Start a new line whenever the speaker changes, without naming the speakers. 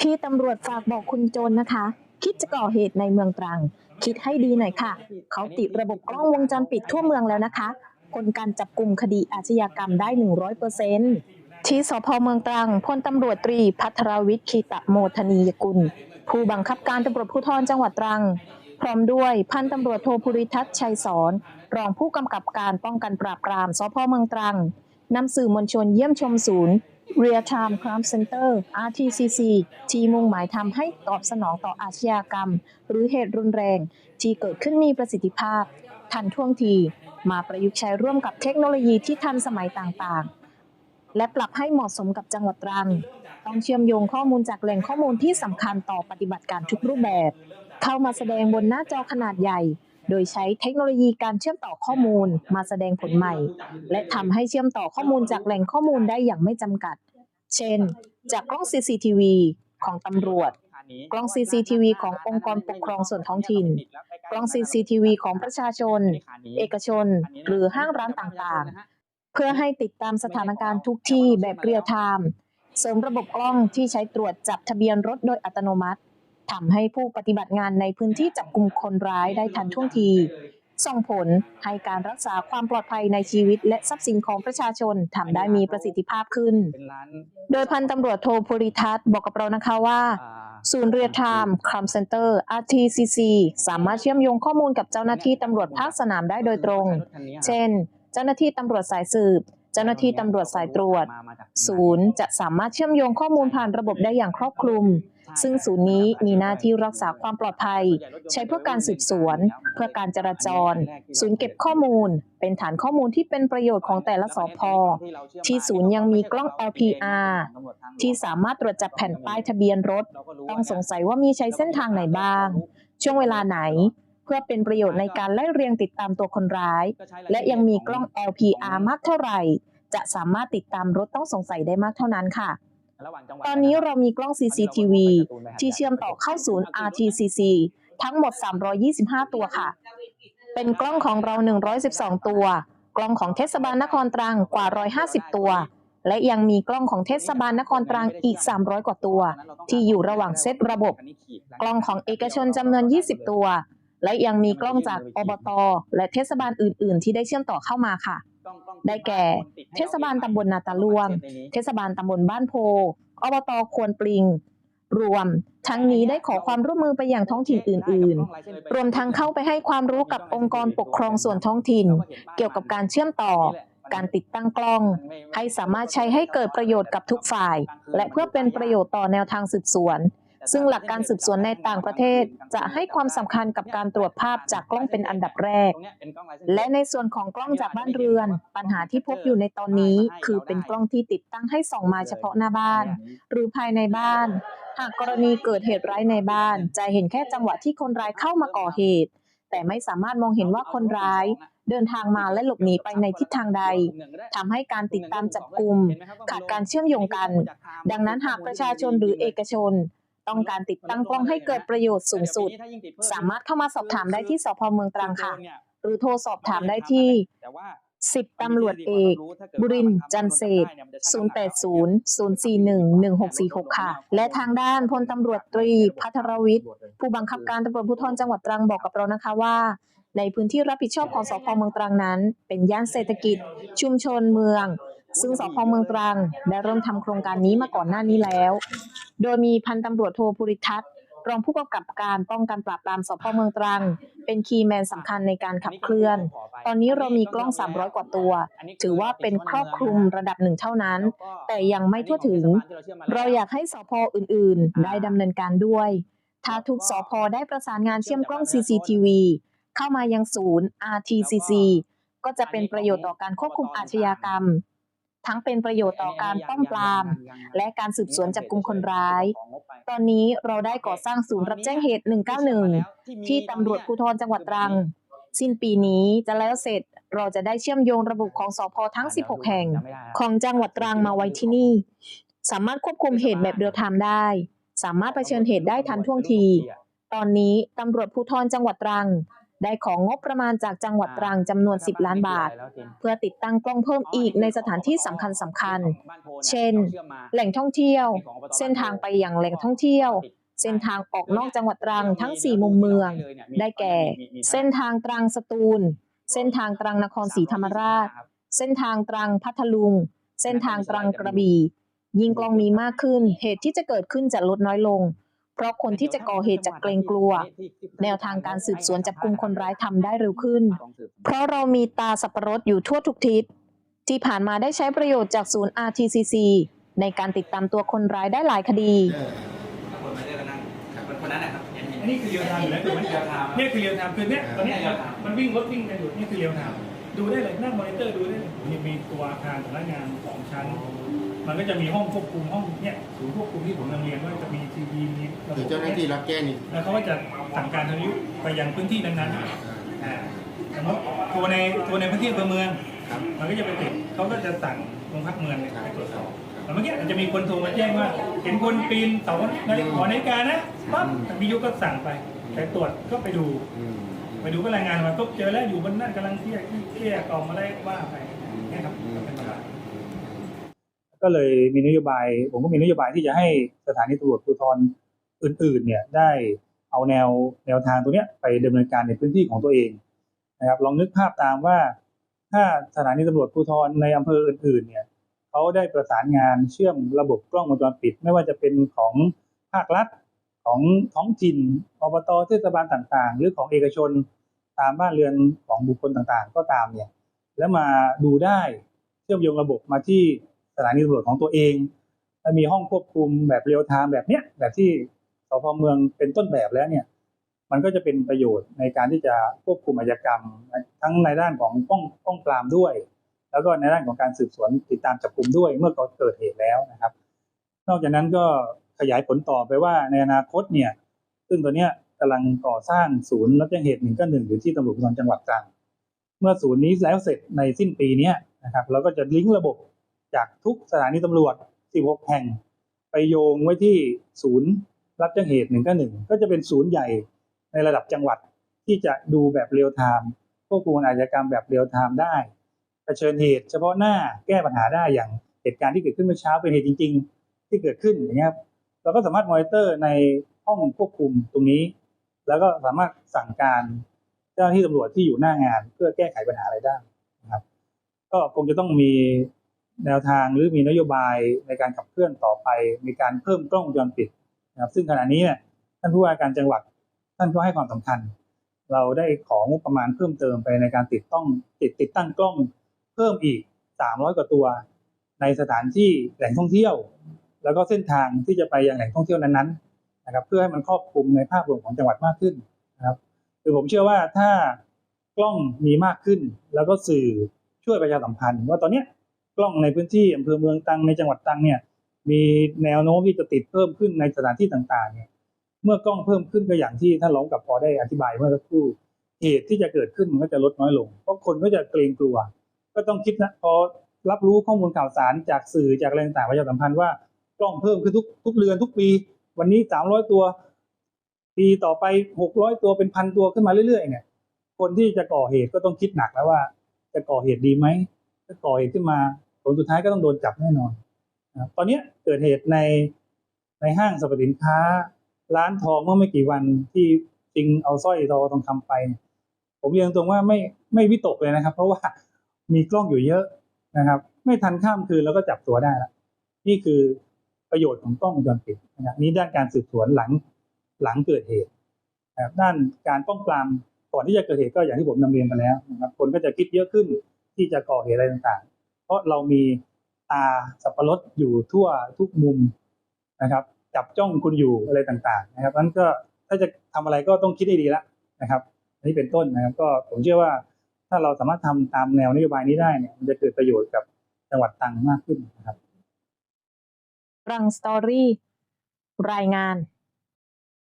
พี่ตำรวจฝากบอกคุณโจรนะคะ คิดจะก่อเหตุในเมืองตรัง คิดให้ดีหน่อยค่ะ เขาติดระบบกล้องวงจรปิดทั่วเมืองแล้วนะคะผลการจับกลุ่มคดีอาชญากรรมได้ 100%ที่สพเมืองตรังพลตำรวจตรีพัทรวิทย์คีตะโมทนียกุล ผู้บังคับการตำรวจภูธรจังหวัดตรัง พร้อมด้วยพันตำรวจโทภูริทัศน์ชัยสอนรองผู้กำกับการป้องกันปราบปรามสพเมืองตรังนำสื่อมวลชนเยี่ยมชมศูนย์ Real Time Crime Center RTCC ที่มุ่งหมายทำให้ตอบสนองต่ออาชญากรรม หรือเหตุรุนแรง ที่เกิดขึ้นมีประสิทธิภาพ ทันท่วงที มาประยุกต์ใช้ร่วมกับเทคโนโลยีที่ทันสมัยต่างๆ และปรับให้เหมาะสมกับจังหวัดตรัง ต้องเชื่อมโยงข้อมูลจากแหล่งข้อมูลที่สำคัญต่อปฏิบัติการทุกรูปแบบ เข้ามาแสดงบนหน้าจอขนาดใหญ่ โดยใช้เทคโนโลยีการเชื่อมต่อข้อมูลมาแสดงผลใหม่ และทำให้เชื่อมต่อข้อมูลจากแหล่งข้อมูลได้อย่างไม่จำกัด เช่น จากกล้อง CCTV ของตำรวจ กล้อง CCTV ขององค์กรปกครองส่วนท้องถิ่น กล้อง CCTV ของประชาชน เอกชน หรือห้างร้านต่างๆ เพื่อให้ติดตามสถานการณ์ทุกที่แบบเรียลไทม์เสริมระบบกล้องที่ใช้ตรวจจับทะเบียนรถโดยอัตโนมัติ ทำให้ผู้ปฏิบัติงานในพื้นที่จับกลุ่มคนร้ายได้ทันท่วงที ส่งผลให้การรักษาความปลอดภัยในชีวิต และทรัพย์สินของประชาชนทำได้มีประสิทธิภาพขึ้น
น
โดยพันตำรวจโทภูริทัศน์บอกกับเรานะคะว่า
อ่า
ศูนย์เรียลไทม์ครัมเซ็นเตอร์ RTCC สามารถเชื่อมโยงข้อมูลกับเจ้าหน้าที่ตำรวจภาคสนามได้โดยตรง เช่น เจ้าหน้าที่ตำรวจสายสืบ เจ้าหน้าที่ตำรวจสายตรวจ ศูนย์จะสามารถเชื่อมโยงข้อมูลผ่านระบบได้อย่างครอบคลุม ซึ่งศูนย์นี้มีหน้าที่รักษาความปลอดภัย ใช้เพื่อการสืบสวน เพื่อการจราจร ศูนย์เก็บข้อมูล เป็นฐานข้อมูลที่เป็นประโยชน์ของแต่ละสพที่ศูนย์ยังมีกล้อง LPR ที่สามารถตรวจจับแผ่นป้ายทะเบียนรถ ต้องสงสัยว่ามีใช้เส้นทางไหนบ้าง ช่วงเวลาไหน เพื่อเป็นประโยชน์ในการไล่เรียงติดตามตัวคนร้าย และยังมีกล้อง LPR มากเท่าไหร่ จะสามารถติดตามรถต้องสงสัยได้มากเท่านั้นค่ะ ตอนนี้เรามีกล้อง CCTV ที่เชื่อมต่อเข้าศูนย์ RTCC ทั้งหมด 325 ตัวค่ะ เป็นกล้องของเรา 112 ตัว กล้องของเทศบาลนครตรังกว่า 150 ตัว และยังมีกล้องของเทศบาลนครตรังอีก 300 กว่าตัว ที่อยู่ระหว่างเซตระบบ กล้องของเอกชนจำนวน 20 ตัว และยังมีกล้องจากอบต และเทศบาลอื่น ๆ ที่ได้เชื่อมต่อเข้ามาค่ะ ได้แก่ เทศบาลตำบลนาตาลวง เทศบาลตำบลบ้านโพอบตควนปลิง รวม ทั้งนี้ได้ขอความร่วมมือไปอย่างท้องถิ่นอื่น ๆ รวมทั้งเข้าไปให้ความรู้กับองค์กรปกครองส่วนท้องถิ่น เกี่ยวกับการเชื่อมต่อการติดตั้งกล้อง ให้สามารถใช้ให้เกิดประโยชน์กับทุกฝ่าย และเพื่อเป็นประโยชน์ต่อแนวทางสืบสวน ซึ่งหลักการสืบสวนในต่างประเทศจะให้ความสำคัญกับการตรวจภาพจากกล้องเป็นอันดับแรก และในส่วนของกล้องจากบ้านเรือน ปัญหาที่พบอยู่ในตอนนี้ คือเป็นกล้องที่ติดตั้งให้ส่องมาเฉพาะหน้าบ้าน หรือภายในบ้าน หากกรณีเกิดเหตุร้ายในบ้าน จะเห็นแค่จังหวะที่คนร้ายเข้ามาก่อเหตุ แต่ไม่สามารถมองเห็นว่าคนร้ายเดินทางมาและหลบหนีไปในทิศทางใดทำให้การติดตามจับกลุ่มขาดการเชื่อมโยงกัน ดังนั้นหากประชาชนหรือเอกชน ต้องการติดตั้งกล้องให้เกิดประโยชน์สูงสุด สามารถเข้ามาสอบถามได้ที่สพเมืองตรังค่ะ หรือโทรสอบถามได้ที่10ตำรวจเอก บุรินทร์จันเศษ 080-041-1646 ค่ะ และทางด้านพลตำรวจตรีพัทรวิทย์ ผู้บังคับการตำรวจภูธรจังหวัดตรังบอกกับเรานะคะว่า ในพื้นที่รับผิดชอบของสพเมืองตรังนั้น เป็นย่านเศรษฐกิจ ชุมชนเมือง ซึ่งสพเมืองตรังได้เริ่มทำโครงการนี้มาก่อนหน้านี้แล้ว โดยมีพันตำรวจโทภูริทัศน์รองผู้กำกับการป้องกันปราบปรามสพเมืองตรัง เป็นคีย์แมนสำคัญในการขับเคลื่อน ตอนนี้เรามีกล้อง 300 กว่าตัว ถือว่าเป็นครอบคลุมระดับหนึ่งเท่านั้น แต่ยังไม่ทั่วถึง เราอยากให้สพอื่นๆ ได้ดำเนินการด้วย ถ้าทุกสพได้ประสานงานเชื่อมกล้อง CCTV เข้ามายังศูนย์ RTCC ก็จะเป็นประโยชน์ต่อการควบคุมอาชญากรรม ทั้งเป็นประโยชน์ต่อการป้องปราม และการสืบสวนจับกลุ่มคนร้าย ตอนนี้เราได้ก่อสร้างศูนย์รับแจ้งเหตุ 191 ที่ตำรวจภูธรจังหวัดตรัง สิ้นปีนี้จะแล้วเสร็จเราจะได้เชื่อมโยงระบบของสพทั้ง 16 แห่ง ของจังหวัดตรังมาไว้ที่นี่ สามารถควบคุมเหตุแบบเรียลไทม์ได้ สามารถเผชิญเหตุได้ทันท่วงที ตอนนี้ตำรวจภูธรจังหวัดตรัง ได้ของงบประมาณจากจังหวัดตรังจำนวน 10 ล้านบาท เพื่อติดตั้งกล้องเพิ่มอีกในสถานที่สำคัญสำคัญ เช่น แหล่งท่องเที่ยว เส้นทางไปยังแหล่งท่องเที่ยวเส้นทางออกนอกจังหวัดตรังทั้ง 4 มุมเมือง ได้แก่ เส้นทางตรังสตูล เส้นทางตรังนครศรีธรรมราช เส้นทางตรังพัทลุง เส้นทางตรังกระบี่ ยิ่งกล้องมีมากขึ้น เหตุที่จะเกิดขึ้นจะลดน้อยลง เพราะคนที่จะก่อเหตุจะเกรงกลัว แนวทางการสืบสวนจับกลุ่มคนร้ายทำได้เร็วขึ้น เพราะเรามีตาสับปะรดอยู่ทั่วทุกทิศ ที่ผ่านมาได้ใช้ประโยชน์จากศูนย์ RTCC ในการติดตามตัวคนร้ายได้หลายคดี
คนมาเจอกันนั่งคนนั้นนะครับ
อันนี้คือเรียลไทม์อยู่แล้วถูกไหม
เรียลไทม์
เนี่ยคือเรียลไทม์คือเนี่ยตอนเนี้ย
เรียลไทม์
มันวิ่งรถวิ่งกันอยู่นี่คือเรียลไทม์ ดูได้เลยหน้ามอนิเตอร์ดูได้เลยมีมีตัวอาคารสำนักงานสองชั้น มันก็จะมีห้องควบคุมห้องเนี่ยศูนย์ควบคุมที่ผมนำเรียนว่าจะมีทีวีมีระบ
คือบเจ้าหน้าที่รับแจ้งนี่
แล้วเขาก็จะสั่งการทางยุไปยังพื้นที่นั้นๆอ่าสมมติตัวในตัวในพื้นที่อำเภอเมือง
ครับ
มันก็จะไปติดเขาก็จะสั่งโรงพักเมืองเนี่ยไปตรวจสอบแต่เมื่อกี้อาจจะมีคนโทรมาแจ้งว่า เห็นคนปีนเสานาฬิกาหอนาฬิกานะปั๊บทางวิทยุก็สั่งไปไปตรวจก็ไปดู
อืม
ไปดูก็รายงานมาปุ๊บเจอแล้วอยู่บนนั่นกำลังเที่ยเที่ยกล่อมอะไรว่าไปเนี่ยครับก็เป็นประมาณก็เลยมีนโยบาย ผมก็มีนโยบายที่จะให้สถานีตำรวจภูธรอื่น ๆ เนี่ยได้เอาแนวแนวทางตรงเนี้ยไปดำเนินการในพื้นที่ของตัวเองนะครับ ลองนึกภาพตามว่า ถ้าสถานีตำรวจภูธรในอำเภออื่น ๆ เนี่ยเขาได้ประสานงานเชื่อมระบบกล้องวงจรปิด ไม่ว่าจะเป็นของภาครัฐของท้องถิ่นอบตเทศบาลต่างๆ หรือของเอกชน ตามบ้านเรือนของบุคคลต่างๆ ก็ตามเนี่ยแล้วมาดูได้เชื่อมโยงระบบมาที่สถานีตำรวจของตัวเองและมีห้องควบคุมแบบเรียลไทม์แบบเนี้ยแบบที่สพเมืองเป็นต้นแบบแล้วเนี่ยมันก็จะเป็นประโยชน์ในการที่จะควบคุมอาชญากรรม ทั้งในด้านของป้องป้องปรามด้วย แล้วก็ในด้านของการสืบสวนติดตามจับกลุ่มด้วยเมื่อเกิดเหตุแล้วนะครับ นอกจากนั้นก็ขยายผลต่อไปว่าในอนาคตเนี่ยซึ่งตัวเนี้ย กำลังก่อสร้างศูนย์รับแจ้งเหตุหนึ่งก็หนึ่งอยู่ที่ตำรวจภูธรจังหวัดตรังเมื่อศูนย์นี้แล้วเสร็จในสิ้นปีนี้นะครับเราก็จะลิงก์ระบบจากทุกสถานีตำรวจ 16 แห่ง ไปโยงไว้ที่ศูนย์รับแจ้งเหตุหนึ่งก็หนึ่งก็จะเป็นศูนย์ใหญ่ในระดับจังหวัดที่จะดูแบบเรียลไทม์ควบคุมอาชญากรรมแบบเรียลไทม์ได้เผชิญเหตุเฉพาะหน้าแก้ปัญหาได้อย่างเหตุการณ์ที่เกิดขึ้นเมื่อเช้าเป็นเหตุจริง ๆ ที่เกิดขึ้นอย่างเงี้ยครับเราก็สามารถมอนิเตอร์ในห้องควบคุมตรงนี้ แล้วก็สามารถสั่งการเจ้าหน้าที่ตำรวจที่อยู่หน้างาน เพื่อแก้ไขปัญหาอะไรได้นะครับ ก็คงจะต้องมีแนวทางหรือมีนโยบายในการขับเคลื่อนต่อไป มีการเพิ่มกล้องวงจรปิดนะครับ ซึ่งขณะนี้เนี่ยท่านผู้ว่าการจังหวัดท่านก็ให้ความสำคัญ เราได้ของงบประมาณเพิ่มเติมไปในการติดต้องติดติดตั้งกล้องเพิ่มอีก 300 กว่าตัว ในสถานที่แหล่งท่องเที่ยว แล้วก็เส้นทางที่จะไปยังแหล่งท่องเที่ยวนั้นๆ นะครับเพื่อให้มันครอบคลุมในภาพรวมของจังหวัดมากขึ้นนะครับคือผมเชื่อว่าถ้ากล้องมีมากขึ้น แล้วก็สื่อช่วยประชาสัมพันธ์ ว่าตอนนี้กล้องในพื้นที่อำเภอเมืองตังในจังหวัดตังเนี่ยมีแนวโน้มที่จะติดเพิ่มขึ้นในสถานที่ต่างๆเนี่ยเมื่อกล้องเพิ่มขึ้นก็อย่างที่ท่านรองกับพอได้อธิบายเมื่อสักครู่เหตุที่จะเกิดขึ้นมันก็จะลดน้อยลง เพราะคนก็จะเกรงกลัว ก็ต้องคิดนะพอรับรู้ข้อมูลข่าวสารจากสื่อจากอะไรต่างๆประชาสัมพันธ์ว่ากล้องเพิ่มขึ้นทุกทุกเรือนทุกปี วันนี้สามร้อยตัว ปีต่อไปหกร้อยตัวเป็นพันตัวขึ้นมาเรื่อยๆเนี่ยคนที่จะก่อเหตุก็ต้องคิดหนักแล้วว่า จะก่อเหตุดีไหมถ้าก่อเหตุขึ้นมาผลสุดท้ายก็ต้องโดนจับแน่นอนตอนนี้เกิดเหตุในในห้างสรรพสินค้า ร้านทองเมื่อไม่กี่วันที่จริงเอาสร้อยทองทองคำไปเนี่ยผมเรียนตรงว่าไม่ไม่วิตกเลยนะครับ เพราะว่ามีกล้องอยู่เยอะนะครับ ไม่ทันข้ามคืนแล้วก็จับตัวได้แล้วนี่คือ ประโยชน์ของกล้องวงจรปิดนะครับนี่ด้านการสืบสวนหลังหลังเกิดเหตุนะครับด้านการป้องปรามก่อนที่จะเกิดเหตุก็อย่างที่ผมนำเรียนไปแล้วนะครับคนก็จะคิดเยอะขึ้นที่จะก่อเหตุอะไรต่างๆ เพราะเรามีตาสับปะรดอยู่ทั่วทุกมุมนะครับ จับจ้องคุณอยู่อะไรต่างๆ นะครับนั้นก็ถ้าจะทำอะไรก็ต้องคิดให้ดีละนะครับอันนี้เป็นต้นนะครับ ก็ผมเชื่อว่าถ้าเราสามารถทำตามแนวนโยบายนี้ได้เนี่ยมันจะเกิดประโยชน์กับจังหวัดตรังมากขึ้นนะครับ
รังสตอรี่ รายงาน